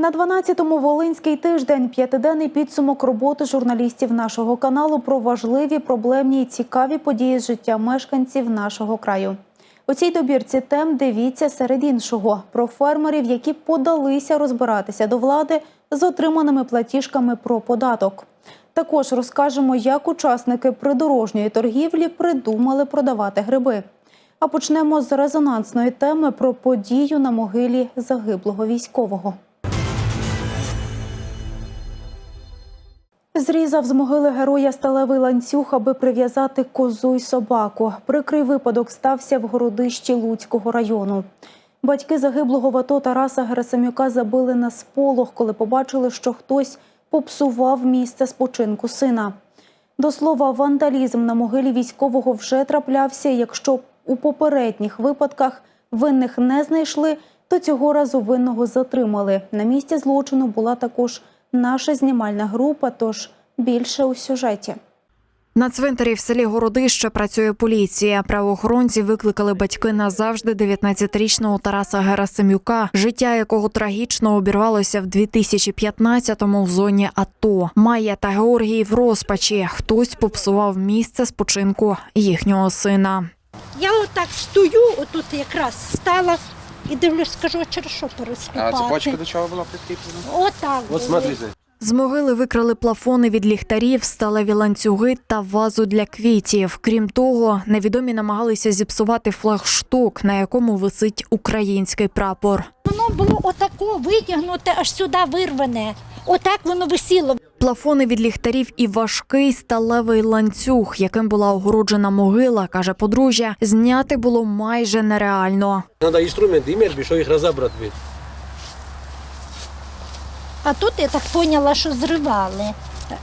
На 12-му Волинський тиждень п'ятиденний підсумок роботи журналістів нашого каналу про важливі, проблемні і цікаві події з життя мешканців нашого краю. У цій добірці тем дивіться серед іншого про фермерів, які подалися розбиратися до влади з отриманими платіжками про податок. Також розкажемо, як учасники придорожньої торгівлі придумали продавати гриби. А почнемо з резонансної теми про подію на могилі загиблого військового. Зрізав з могили героя сталевий ланцюг, аби прив'язати козу й собаку. Прикрий випадок стався в городищі Луцького району. Батьки загиблого в АТО Тараса Герасимюка забили на сполох, коли побачили, що хтось попсував місце спочинку сина. До слова, вандалізм на могилі військового вже траплявся. Якщо у попередніх випадках винних не знайшли, то цього разу винного затримали. На місці злочину була також наша знімальна група, тож більше у сюжеті. На цвинтарі в селі Городище працює поліція. Правоохоронці викликали батьки назавжди 19-річного Тараса Герасимюка, життя якого трагічно обірвалося в 2015-му в зоні АТО. Майя та Георгій в розпачі. Хтось попсував місце спочинку їхнього сина. Я отак стою, отут якраз стала і дивлюсь, скажу, а через що А переступати? цепочка до чого була прикріплена? Отак. От смотрите. З могили викрали плафони від ліхтарів, сталеві ланцюги та вазу для квітів. Крім того, невідомі намагалися зіпсувати флагшток, на якому висить український прапор. Воно було отако витягнуте, аж сюди вирване. Отак воно висіло. Плафони від ліхтарів і важкий сталевий ланцюг, яким була огороджена могила, каже подружжя, зняти було майже нереально. Надо інструменти ім'я, щоб їх розібрати. А тут я так поняла, що зривали.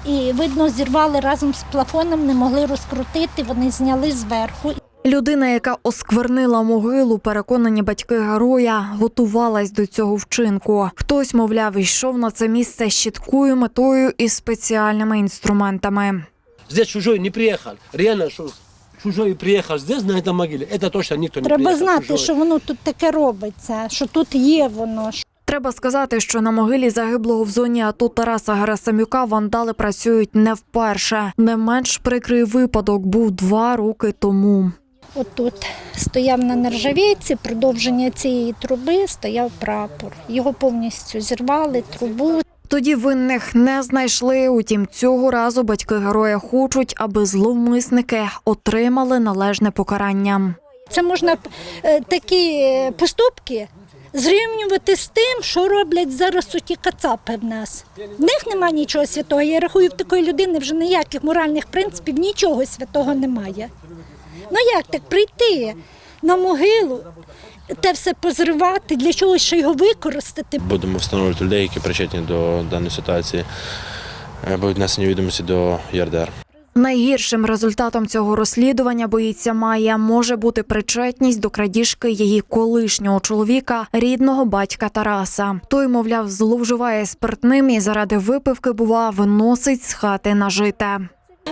І видно, зірвали разом з плафоном, не могли розкрутити, вони зняли зверху. Людина, яка осквернила могилу, переконані батьки героя, готувалась до цього вчинку. Хтось, мовляв, йшов на це місце з чіткою метою і спеціальними інструментами. Здесь чужой не приїхав. Реально, що чужой приїхав здесь, на цій могилі, це точно ніхто не Треба приїхав. знати, чужой. що воно тут таке робиться, що тут є воно. Треба сказати, що на могилі загиблого в зоні АТО Тараса Герасимюка вандали працюють не вперше. Не менш прикрий випадок був два роки тому. Отут стояв на нержавійці, продовження цієї труби стояв прапор. Його повністю зірвали, трубу. Тоді винних не знайшли. Утім, цього разу батьки героя хочуть, аби зловмисники отримали належне покарання. Це можна е, такі е, поступки зрівнювати з тим, що роблять зараз ті кацапи в нас. В них немає нічого святого. Я рахую, в такої людини вже ніяких моральних принципів, нічого святого немає. Ну як так прийти на могилу, те все позривати, для чогось ще його використати? Будемо встановлювати людей, які причетні до даної ситуації. Е, Будуть внесені відомості до ЄРДР. Найгіршим результатом цього розслідування боїться Майя може бути причетність до крадіжки її колишнього чоловіка, рідного батька Тараса. Той, мовляв, зловживає спиртним і заради випивки, бува, виносить з хати нажите.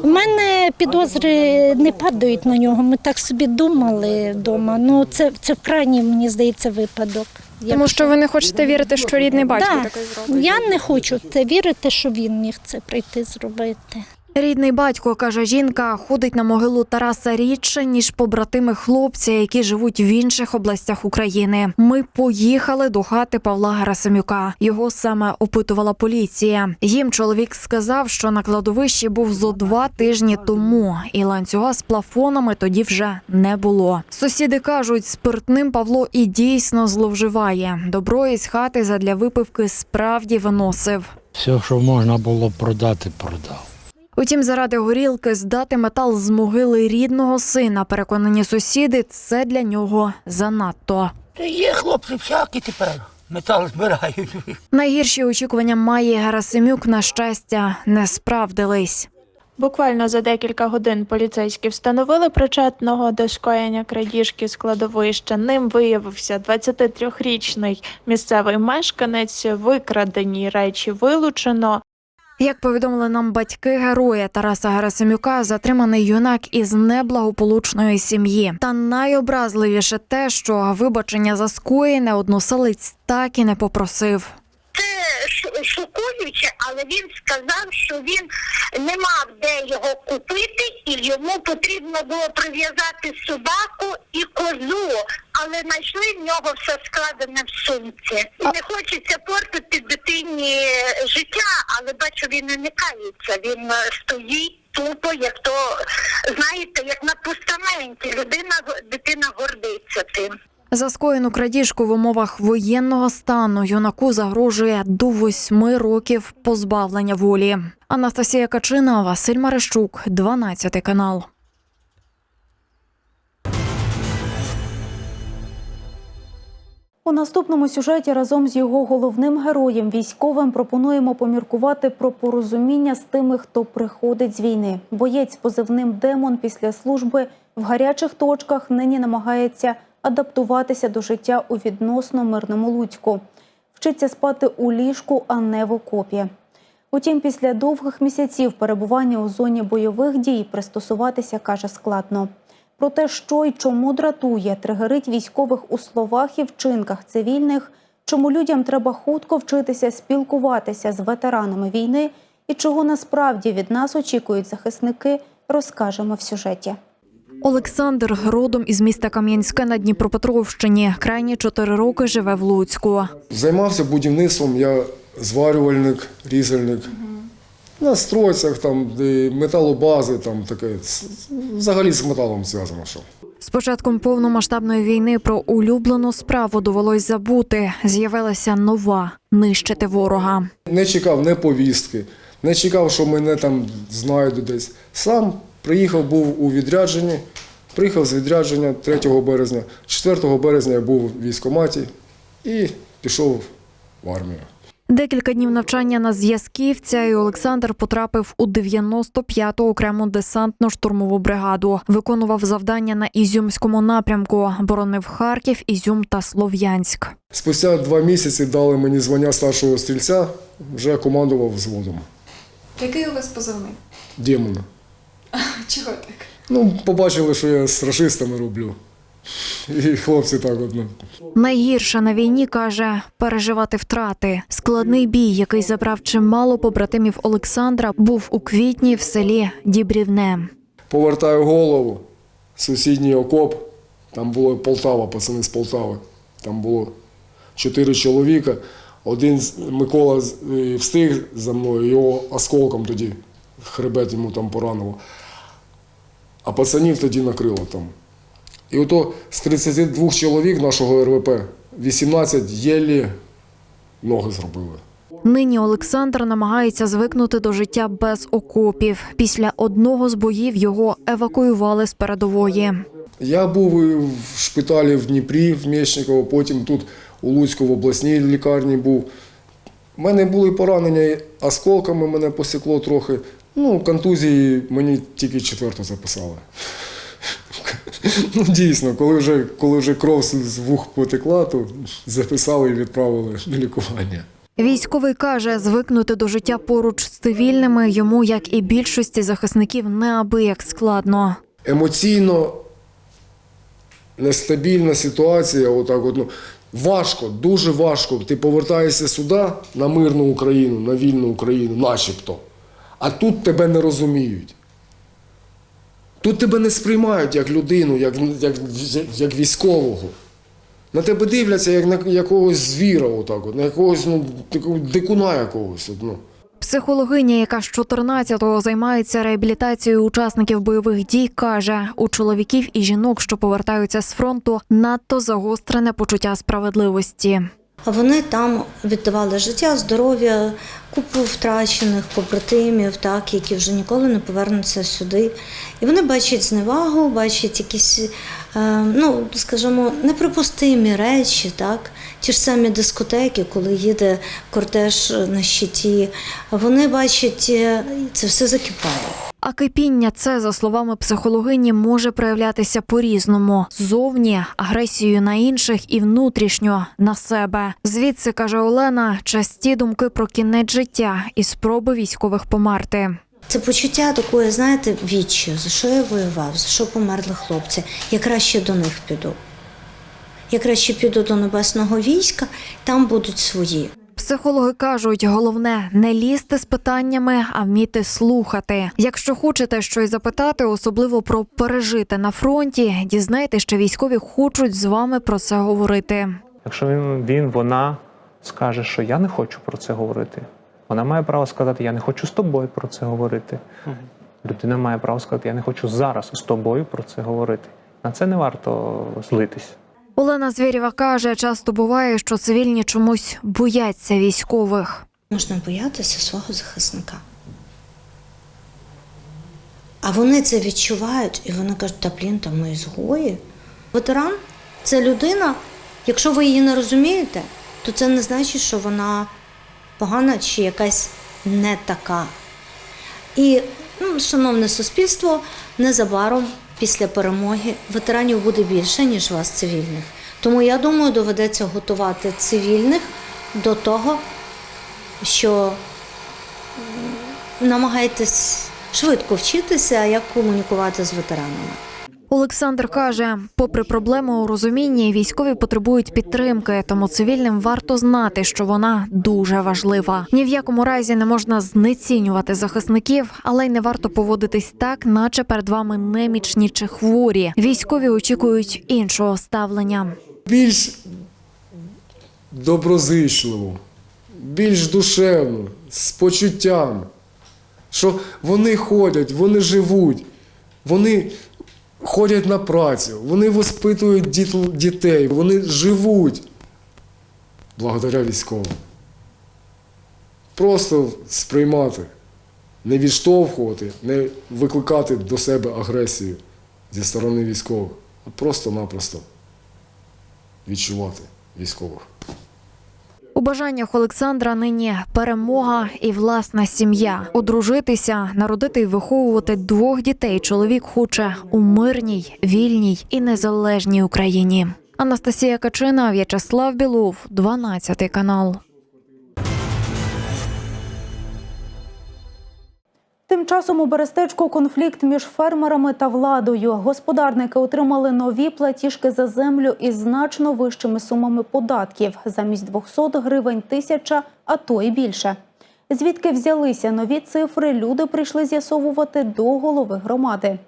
У мене підозри не падають на нього. Ми так собі думали вдома. Ну це, це крайній, мені здається, випадок. Тому що ви не хочете вірити, що рідний батько Да. таке зробить. Я не хочу це вірити, що він міг це прийти зробити. Рідний батько, каже жінка, ходить на могилу Тараса рідше, ніж побратими хлопця, які живуть в інших областях України. Ми поїхали до хати Павла Герасимюка. Його саме опитувала поліція. Їм чоловік сказав, що на кладовищі був зо два тижні тому, і ланцюга з плафонами тоді вже не було. Сусіди кажуть, спиртним Павло і дійсно зловживає. Добро із хати задля випивки справді виносив. Все, що можна було продати, продав. Утім, заради горілки здати метал з могили рідного сина, переконані сусіди, це для нього занадто. Та є хлопці всякі тепер. Метал збирають. Найгірші очікування Майї Герасимюк, на щастя, не справдились. Буквально за декілька годин поліцейські встановили причетного до скоєння крадіжки з кладовища. Ним виявився 23-річний місцевий мешканець. Викрадені речі вилучено. Як повідомили нам батьки героя Тараса Герасимюка, затриманий юнак із неблагополучної сім'ї. Та найобразливіше те, що вибачення за скоєне односилець так і не попросив. Ти шокуюче, але він сказав, що він не мав де його купити, і йому потрібно було прив'язати собаку і козу, але знайшли в нього все складене в сумці. І не хочеться портити дитині життя, але бачу, він не кається. Він е, стоїть тупо, як то знаєте, як на постаменті. Людина дитина гордиться тим. За скоєну крадіжку в умовах воєнного стану юнаку загрожує до восьми років позбавлення волі. Анастасія Качина, Василь Марищук, 12 канал. У наступному сюжеті разом з його головним героєм військовим пропонуємо поміркувати про порозуміння з тими, хто приходить з війни. Боєць позивним Демон після служби в гарячих точках нині намагається адаптуватися до життя у відносно мирному Луцьку. Вчиться спати у ліжку, а не в окопі. Утім, після довгих місяців перебування у зоні бойових дій пристосуватися каже складно. Про те, що й чому дратує, тригерить військових у словах і вчинках цивільних, чому людям треба хутко вчитися спілкуватися з ветеранами війни і чого насправді від нас очікують захисники, розкажемо в сюжеті. Олександр родом із міста Кам'янське на Дніпропетровщині. Крайні чотири роки живе в Луцьку. Займався будівництвом, я зварювальник, різальник. На стройцях, там, де металобази, там таке. Взагалі з металом зв'язано. Що. З початком повномасштабної війни про улюблену справу довелось забути. З'явилася нова нищити ворога. Не чекав не повістки, не чекав, що мене там знайдуть десь. Сам приїхав, був у відрядженні. Приїхав з відрядження 3 березня. 4 березня я був в військкоматі і пішов в армію. Декілька днів навчання на зв'язківця, і Олександр потрапив у 95-ту окрему десантно-штурмову бригаду. Виконував завдання на Ізюмському напрямку, боронив Харків, Ізюм та Слов'янськ. Спустя два місяці дали мені звання старшого стрільця, вже командував взводом. Який у вас позивний? Демона. Чого так? Ну, побачили, що я з рашистами роблю. І хлопці так от. Ну. Найгірше на війні каже переживати втрати. Складний бій, який забрав чимало побратимів Олександра, був у квітні в селі Дібрівне. Повертаю голову, сусідній окоп, там було Полтава, пацани з Полтави. Там було чотири чоловіка. Один з- Микола е, встиг за мною, його осколком тоді хребет йому там поранило. А пацанів тоді накрило там. І ото з 32 чоловік нашого РВП 18 єлі ноги зробили. Нині Олександр намагається звикнути до життя без окопів. Після одного з боїв його евакуювали з передової. Я був і в шпиталі в Дніпрі, в Мєчниково, потім тут у Луцьку в обласній лікарні був. У мене були поранення осколками, мене посікло трохи. Ну, контузії мені тільки четверту записали. Ну, дійсно, коли вже, коли вже кров з- вух потекла, то записали і відправили на лікування. Військовий каже, звикнути до життя поруч з цивільними йому, як і більшості захисників, неабияк складно. емоційно нестабільна ситуація. Отак от, ну, важко, дуже важко. Ти повертаєшся сюди на мирну Україну, на вільну Україну, начебто. А тут тебе не розуміють. Тут тебе не сприймають як людину, як, як, як військового. На тебе дивляться як на якогось звіра, отак, от, на якогось ну, дикуна якогось. От, ну. Психологиня, яка з 14-го займається реабілітацією учасників бойових дій, каже: у чоловіків і жінок, що повертаються з фронту, надто загострене почуття справедливості. Вони там віддавали життя, здоров'я, купу втрачених побратимів, так, які вже ніколи не повернуться сюди. І вони бачать зневагу, бачать якісь, е, ну, скажімо, неприпустимі речі, так. Ті ж самі дискотеки, коли їде кортеж на щиті, вони бачать, е, це все закипає. А кипіння це, за словами психологині, може проявлятися по-різному: зовні агресією на інших і внутрішньо на себе. Звідси каже Олена, часті думки про кінець життя і спроби військових померти. Це почуття такої, знаєте, відчаю, за що я воював, за що померли хлопці. Я краще до них піду. Я краще піду до небесного війська, там будуть свої. Психологи кажуть, головне не лізти з питаннями, а вміти слухати. Якщо хочете щось запитати, особливо про пережити на фронті, дізнайте, що військові хочуть з вами про це говорити. Якщо він, він, вона скаже, що я не хочу про це говорити, вона має право сказати, я не хочу з тобою про це говорити. Людина має право сказати, я не хочу зараз з тобою про це говорити. На це не варто злитись. Олена Звєрєва каже, часто буває, що цивільні чомусь бояться військових. Можна боятися свого захисника. А вони це відчувають, і вони кажуть, та блін, там ми ізгої. Ветеран це людина, якщо ви її не розумієте, то це не значить, що вона погана чи якась не така. І, ну, шановне суспільство, незабаром після перемоги ветеранів буде більше, ніж вас цивільних. Тому я думаю, доведеться готувати цивільних до того, що намагайтесь швидко вчитися, як комунікувати з ветеранами. Олександр каже, попри проблеми у розумінні, військові потребують підтримки, тому цивільним варто знати, що вона дуже важлива. Ні в якому разі не можна знецінювати захисників, але й не варто поводитись так, наче перед вами немічні чи хворі. Військові очікують іншого ставлення. Більш доброзичливо, більш душевно, з почуттям, що вони ходять, вони живуть, вони ходять на працю, вони воспитують діт- дітей, вони живуть благодаря військовим. Просто сприймати, не відштовхувати, не викликати до себе агресію зі сторони військових, а просто-напросто відчувати військових. У бажаннях Олександра нині перемога і власна сім'я. Одружитися, народити і виховувати двох дітей. Чоловік хоче у мирній, вільній і незалежній Україні. Анастасія Качина, В'ячеслав Білов, 12 канал. Тим часом у Берестечку конфлікт між фермерами та владою. Господарники отримали нові платіжки за землю із значно вищими сумами податків замість 200 гривень тисяча, а то і більше. Звідки взялися нові цифри, люди прийшли з'ясовувати до голови громади.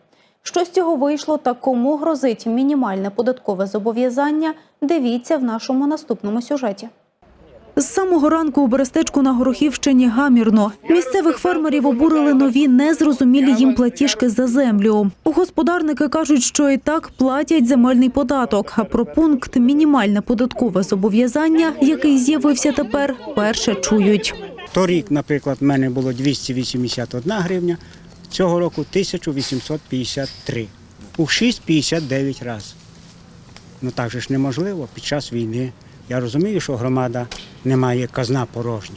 Що з цього вийшло та кому грозить мінімальне податкове зобов'язання? Дивіться в нашому наступному сюжеті. З самого ранку у Берестечку на Горохівщині гамірно. Місцевих фермерів обурили нові незрозумілі їм платіжки за землю. Господарники кажуть, що і так платять земельний податок. А про пункт мінімальне податкове зобов'язання, який з'явився тепер, перше чують. Торік, наприклад, в мене було 281 гривня, цього року 1853. У 6,59 разів. Ну так же ж неможливо під час війни. Я розумію, що громада не має казна порожня.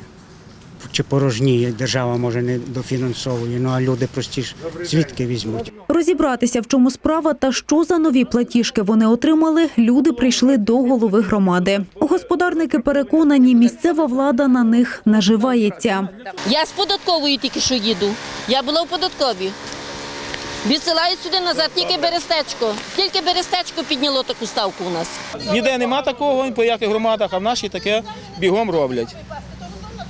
Чи порожніє, держава може не дофінансовує, ну а люди прості ж звідки візьмуть. Розібратися, в чому справа та що за нові платіжки вони отримали, люди прийшли до голови громади. Господарники переконані, місцева влада на них наживається. Я з податковою тільки що їду. Я була в податковій. Відсилають сюди назад тільки берестечко. Тільки берестечко підняло таку ставку у нас. Ніде нема такого, по яких громадах, а в нашій таке бігом роблять.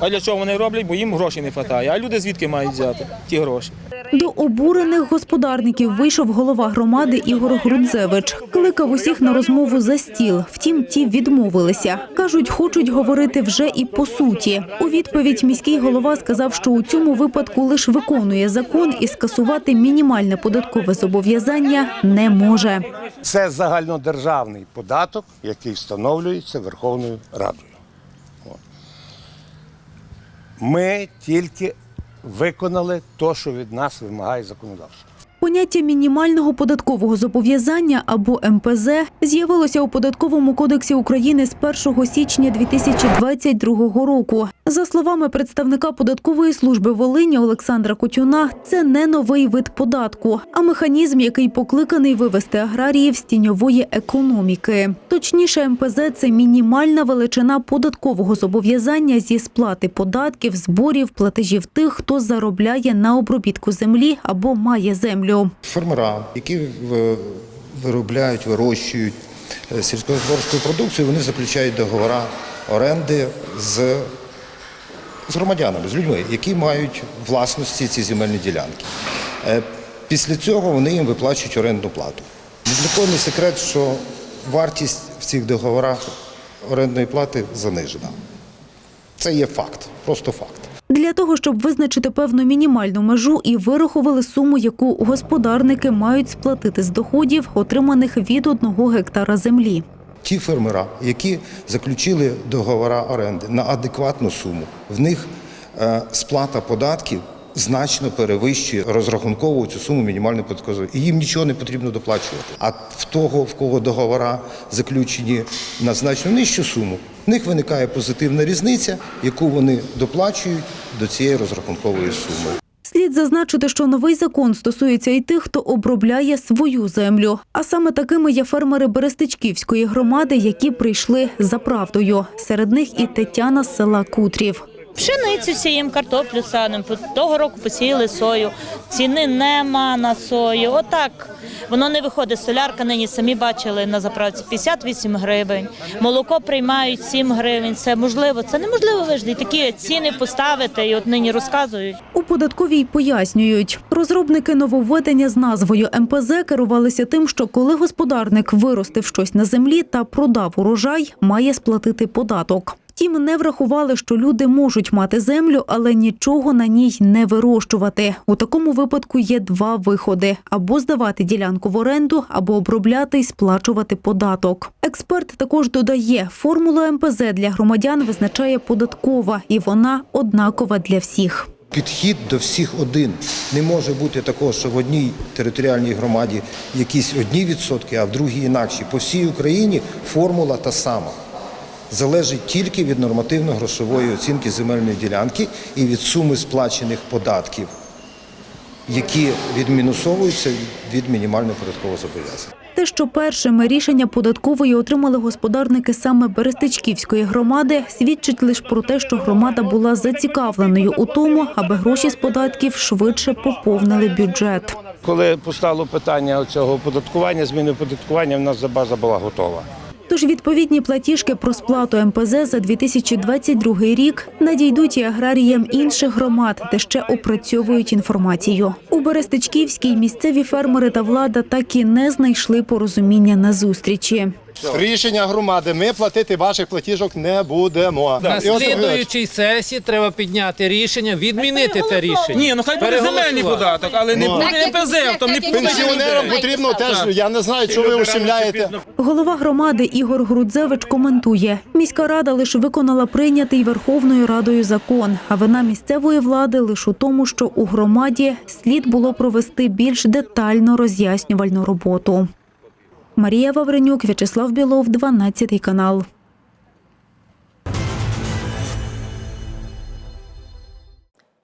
А для чого вони роблять? Бо їм грошей не вистачає. А люди звідки мають взяти ті гроші? До обурених господарників вийшов голова громади Ігор Грудзевич. Кликав усіх на розмову за стіл. Втім, ті відмовилися. Кажуть, хочуть говорити вже і по суті. У відповідь міський голова сказав, що у цьому випадку лише виконує закон і скасувати мінімальне податкове зобов'язання не може. Це загальнодержавний податок, який встановлюється Верховною Радою. Ми тільки виконали те, що від нас вимагає законодавство. Поняття мінімального податкового зобов'язання або МПЗ з'явилося у податковому кодексі України з 1 січня 2022 року. За словами представника податкової служби Волині Олександра Котюна, це не новий вид податку, а механізм, який покликаний вивести аграріїв з тіньової економіки. Точніше, МПЗ це мінімальна величина податкового зобов'язання зі сплати податків, зборів, платежів тих, хто заробляє на обробітку землі або має землю. Фермера, які виробляють, вирощують е, сільськогосподарську продукцію, вони заключають договори оренди з з громадянами, з людьми, які мають власності ці земельні ділянки. Е, Після цього вони їм виплачують орендну плату. Для не секрет, що вартість в цих договорах орендної плати занижена. Це є факт, просто факт. Для того, щоб визначити певну мінімальну межу і вирахували суму, яку господарники мають сплатити з доходів, отриманих від одного гектара землі. Ті фермера, які заключили договори оренди на адекватну суму, в них е, сплата податків значно перевищує розрахункову цю суму мінімальної податкової, і їм нічого не потрібно доплачувати. А в того, в кого договори заключені на значно нижчу суму, в них виникає позитивна різниця, яку вони доплачують до цієї розрахункової суми. Слід зазначити, що новий закон стосується і тих, хто обробляє свою землю. А саме такими є фермери Берестичківської громади, які прийшли за правдою. Серед них і Тетяна з села Кутрів. Пшеницю сіємо, картоплю садимо. Того року посіяли сою. Ціни нема на сою. Отак. Воно не виходить. Солярка нині самі бачили на заправці 58 гривень. Молоко приймають 7 гривень. Це можливо. Це неможливо вижди. Такі ціни поставити і от нині розказують. У податковій пояснюють, розробники нововведення з назвою МПЗ керувалися тим, що коли господарник виростив щось на землі та продав урожай, має сплатити податок. Втім, не врахували, що люди можуть мати землю, але нічого на ній не вирощувати. У такому випадку є два виходи: або здавати ділянку в оренду, або обробляти і сплачувати податок. Експерт також додає, формулу МПЗ для громадян визначає податкова, і вона однакова для всіх. Підхід до всіх один. Не може бути такого, що в одній територіальній громаді якісь одні відсотки, а в другій інакші. По всій Україні формула та сама. Залежить тільки від нормативно-грошової оцінки земельної ділянки і від суми сплачених податків, які відмінусовуються від мінімального податкового зобов'язання. Те, що першими рішення податкової отримали господарники саме Берестичківської громади, свідчить лише про те, що громада була зацікавленою у тому, аби гроші з податків швидше поповнили бюджет. Коли постало питання цього оподаткування, зміни оподаткування, в нас база була готова. Тож відповідні платіжки про сплату МПЗ за 2022 рік надійдуть і аграріям інших громад, де ще опрацьовують інформацію. У Берестичківській місцеві фермери та влада так і не знайшли порозуміння на зустрічі. Рішення громади. Ми платити ваших платіжок не будемо. На слідуючій сесії треба підняти рішення, відмінити те рішення. Ні, ну хай буде земельний податок, але не Ну. буде МПЗ, там не Пенсіонерам потрібно теж, я не знаю, чого ви ущемляєте. Голова громади Ігор Грудзевич коментує: міська рада лише виконала прийнятий Верховною Радою закон, а вина місцевої влади лише у тому, що у громаді слід було провести більш детально роз'яснювальну роботу. Марія Вавренюк, В'ячеслав Білов, 12 канал.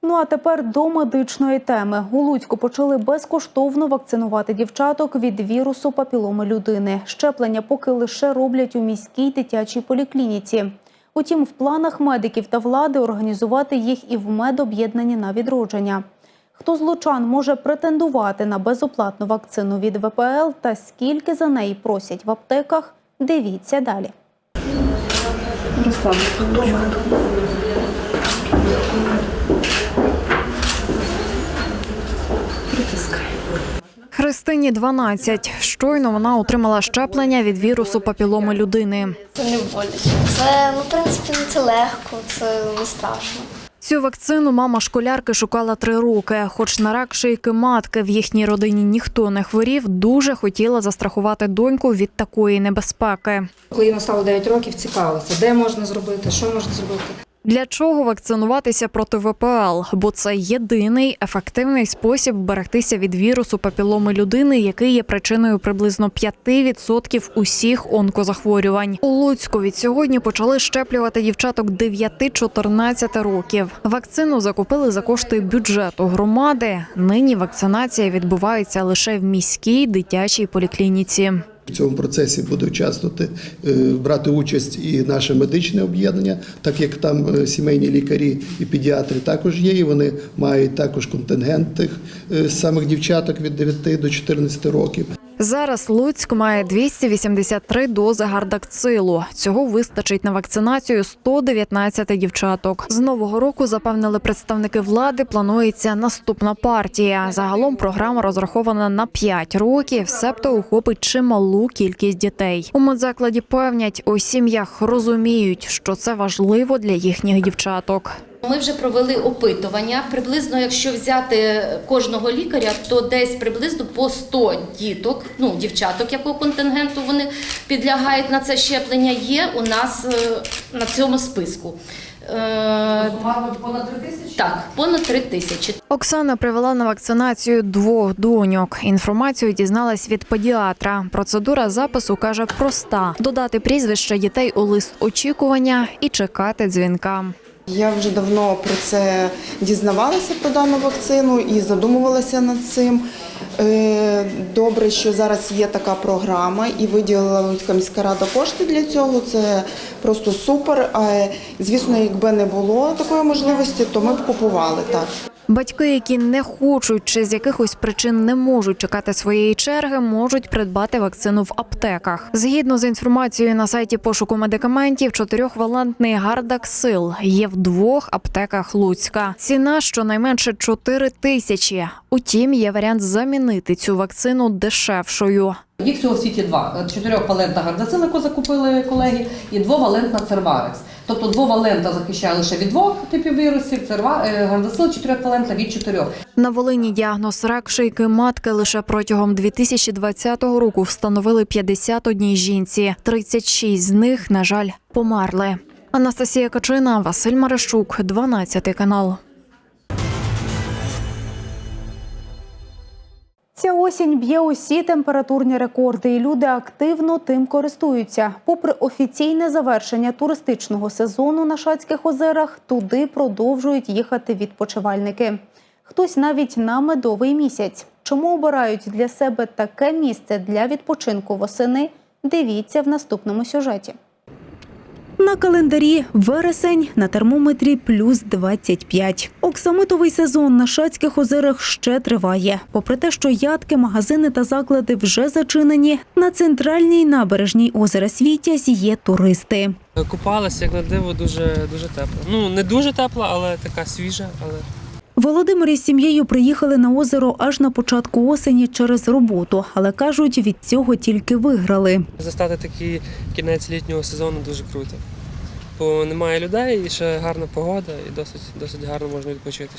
Ну а тепер до медичної теми. У Луцьку почали безкоштовно вакцинувати дівчаток від вірусу папіломи людини. Щеплення поки лише роблять у міській дитячій поліклініці. Утім, в планах медиків та влади організувати їх і в медоб'єднанні на відродження. Хто з лучан може претендувати на безоплатну вакцину від ВПЛ та скільки за неї просять в аптеках? Дивіться далі. Христині 12. Щойно вона отримала щеплення від вірусу папіломи людини. Це не боляче. Це, ну, в принципі, це легко, це не страшно. Цю вакцину мама школярки шукала три роки. Хоч на рак шийки матки в їхній родині ніхто не хворів, дуже хотіла застрахувати доньку від такої небезпеки. Коли настало 9 років, цікавилася, де можна зробити, що можна зробити. Для чого вакцинуватися проти ВПЛ? Бо це єдиний ефективний спосіб берегтися від вірусу папіломи людини, який є причиною приблизно 5% усіх онкозахворювань. У Луцьку від сьогодні почали щеплювати дівчаток 9-14 років. Вакцину закупили за кошти бюджету громади. Нині вакцинація відбувається лише в міській дитячій поліклініці. В цьому процесі буде участвувати, е, брати участь і наше медичне об'єднання, так як там е, сімейні лікарі і педіатри також є, і вони мають також контингент тих е, самих дівчаток від 9 до 14 років. Зараз Луцьк має 283 дози гардакцилу. Цього вистачить на вакцинацію 119 дівчаток. З нового року запевнили представники влади. Планується наступна партія. Загалом програма розрахована на 5 років, себто охопить чималу кількість дітей. У медзакладі певнять, у сім'ях розуміють, що це важливо для їхніх дівчаток. Ми вже провели опитування. Приблизно, якщо взяти кожного лікаря, то десь приблизно по 100 діток, ну дівчаток, якого контингенту вони підлягають на це щеплення, є у нас е, на цьому списку. понад 3 тисячі? Так, понад 3 тисячі. Оксана привела на вакцинацію двох доньок. Інформацію дізналась від педіатра. Процедура запису каже проста: додати прізвище дітей у лист очікування і чекати дзвінка. Я вже давно про це дізнавалася про дану вакцину і задумувалася над цим. Е, Добре, що зараз є така програма і виділила Луцька міська рада кошти для цього. Це просто супер. А, Звісно, якби не було такої можливості, то ми б купували так. Батьки, які не хочуть чи з якихось причин не можуть чекати своєї черги, можуть придбати вакцину в аптеках. Згідно з інформацією на сайті пошуку медикаментів, чотирьохвалентний гардаксил є в двох аптеках Луцька. Ціна щонайменше 4 тисячі. Утім, є варіант замінити цю вакцину дешевшою. Їх всього в світі два. Чотирьохвалентна гардацил, яку закупили колеги, і двовалентна церварекс. Тобто двовалента захищає лише від двох типів вірусів, це гандасил гардацил чотирьохвалентна від чотирьох. На Волині діагноз рак шийки матки лише протягом 2020 року встановили 51 жінці. 36 з них, на жаль, померли. Анастасія Качина, Василь Марищук, 12 канал. Ця осінь б'є усі температурні рекорди, і люди активно тим користуються. Попри офіційне завершення туристичного сезону на Шацьких озерах, туди продовжують їхати відпочивальники. Хтось навіть на медовий місяць. Чому обирають для себе таке місце для відпочинку восени? Дивіться в наступному сюжеті. На календарі вересень на термометрі плюс 25. Оксамитовий сезон на Шацьких озерах ще триває. Попри те, що ядки, магазини та заклади вже зачинені, на центральній набережній озера Світя є туристи. Купалася, як на диво, дуже дуже тепло. Ну не дуже тепла, але така свіжа. Але Володимир із сім'єю приїхали на озеро аж на початку осені через роботу, але кажуть, від цього тільки виграли. застати такий кінець літнього сезону дуже круто. Бо немає людей і ще гарна погода, і досить досить гарно можна відпочити.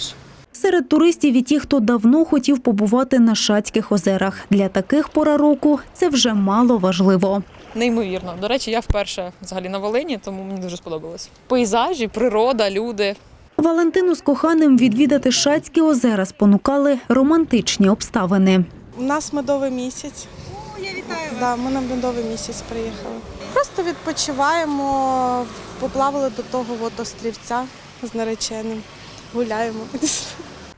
Серед туристів і ті, хто давно хотів побувати на Шацьких озерах. Для таких пора року це вже мало важливо. Неймовірно. До речі, я вперше взагалі на Волині, тому мені дуже сподобалось. Пейзажі, природа, люди. Валентину з коханим відвідати Шацькі озера спонукали романтичні обставини. У нас медовий місяць. О, я вітаю вас. Да, ми на медовий місяць приїхали. Просто відпочиваємо, поплавали до того от острівця з нареченим. Гуляємо.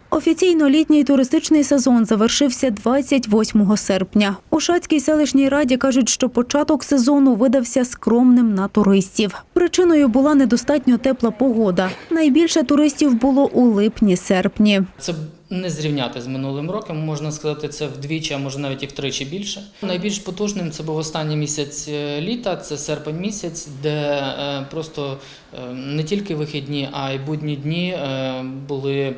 Офіційно літній туристичний сезон завершився 28 серпня. У Шацькій селищній раді кажуть, що початок сезону видався скромним на туристів. Причиною була недостатньо тепла погода. Найбільше туристів було у липні-серпні. Це не зрівняти з минулим роком, можна сказати, це вдвічі, а може навіть і втричі більше. Найбільш потужним це був останній місяць е, літа, це серпень місяць, де е, просто не тільки вихідні, а й будні дні е, були е,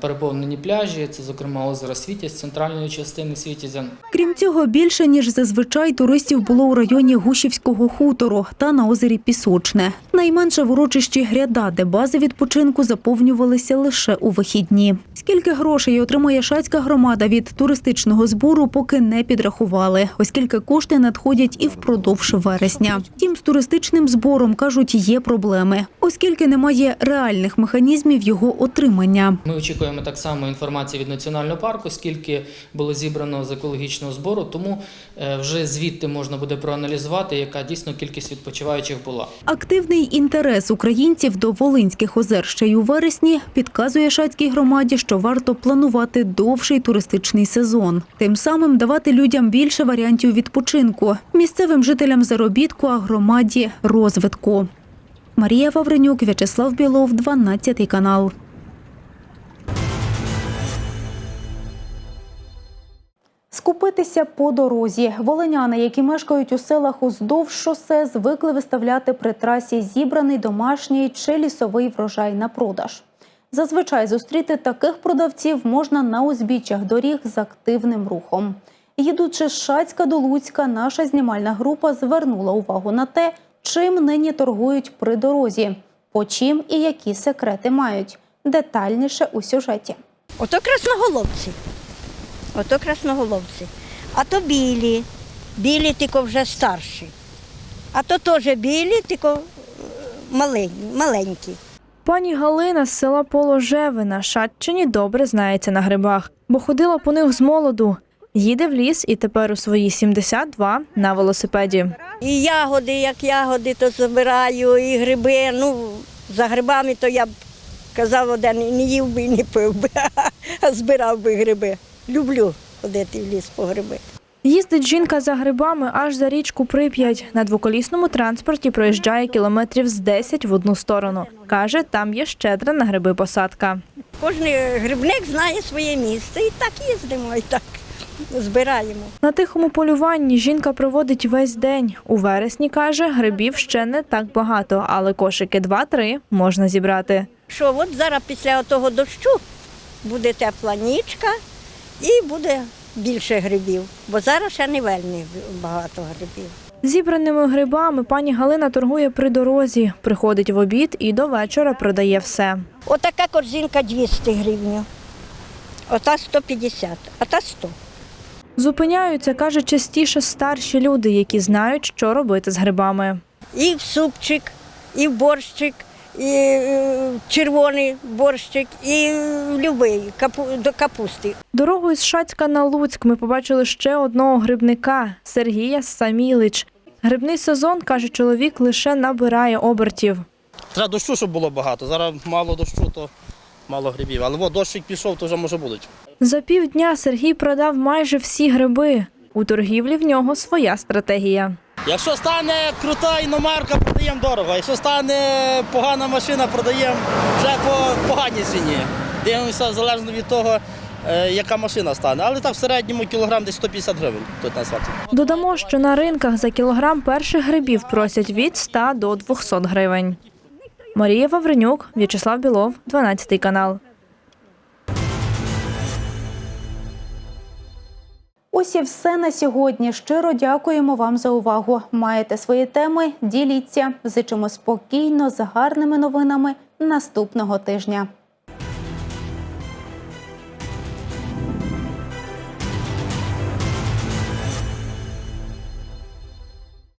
переповнені пляжі. Це, зокрема, озеро Світязь, центральної частини Світязя. Крім цього, більше ніж зазвичай туристів було у районі Гущівського хутору та на озері Пісочне. Найменше в урочищі гряда, де бази відпочинку заповнювалися лише у вихідні. Скільки грошей отримує шацька громада від туристичного збору, поки не підрахували, оскільки кошти надходять і впродовж вересня. Втім, з туристичним збором кажуть, є проблеми, оскільки немає реальних механізмів його отримання. Ми очікуємо так само інформації від національного парку, скільки було зібрано з екологічного збору. Тому е, вже звідти можна буде проаналізувати, яка дійсно кількість відпочиваючих була. Активний інтерес українців до Волинських озер ще й у вересні підказує шацькій громаді, що варто планувати довший туристичний сезон. Тим самим давати людям більше варіантів відпочинку, місцевим жителям заробітку, а громаді розвитку. Марія Вавренюк, В'ячеслав Білов, 12 канал. Скупитися по дорозі. Волиняни, які мешкають у селах уздовж шосе, звикли виставляти при трасі зібраний домашній чи лісовий врожай на продаж. Зазвичай зустріти таких продавців можна на узбіччях доріг з активним рухом. Їдучи з Шацька до Луцька, наша знімальна група звернула увагу на те, чим нині торгують при дорозі, по чим і які секрети мають. Детальніше у сюжеті. Ото красноголовці. Ото красноголовці. А то білі. Білі тільки вже старші. А то теж білі, тільки е, маленькі. Пані Галина з села Положеве на Шатчині добре знається на грибах, бо ходила по них з молоду. Їде в ліс і тепер у свої 72 на велосипеді. І ягоди, як ягоди, то забираю, і гриби. Ну, за грибами то я б казав, один не їв би і не пив би, а збирав би гриби. Люблю ходити в ліс по гриби. Їздить жінка за грибами аж за річку Прип'ять. На двоколісному транспорті проїжджає кілометрів з 10 в одну сторону. Каже, там є щедра на гриби посадка. Кожен грибник знає своє місце і так їздимо, і так збираємо. На тихому полюванні жінка проводить весь день. У вересні каже, грибів ще не так багато, але кошики 2-3 можна зібрати. Що от зараз після того дощу буде тепла нічка і буде більше грибів, бо зараз ще не вельми багато грибів. Зібраними грибами пані Галина торгує при дорозі, приходить в обід і до вечора продає все. Отака корзинка 200 гривень, ота 150, а та 100. Зупиняються, каже, частіше старші люди, які знають, що робити з грибами. І в супчик, і в борщик, і е, червоний борщик, і в любий капу- до капусти. Дорогою з Шацька на Луцьк ми побачили ще одного грибника Сергія Самілич. Грибний сезон, каже чоловік, лише набирає обертів. Треба дощу, щоб було багато. Зараз мало дощу, то мало грибів. Але от дощик пішов, то вже може будуть. За півдня Сергій продав майже всі гриби. У торгівлі в нього своя стратегія. Якщо стане крута іномарка, продаємо дорого. Якщо стане погана машина, продаємо вже по поганій ціні. Дивимося залежно від того, е, яка машина стане. Але так в середньому кілограм десь 150 гривень тут на сваті. Додамо, що на ринках за кілограм перших грибів просять від 100 до 200 гривень. Марія Вавренюк, В'ячеслав Білов, 12 канал. Ось і все на сьогодні. Щиро дякуємо вам за увагу. Маєте свої теми? Діліться. Зичимо спокійно з гарними новинами наступного тижня.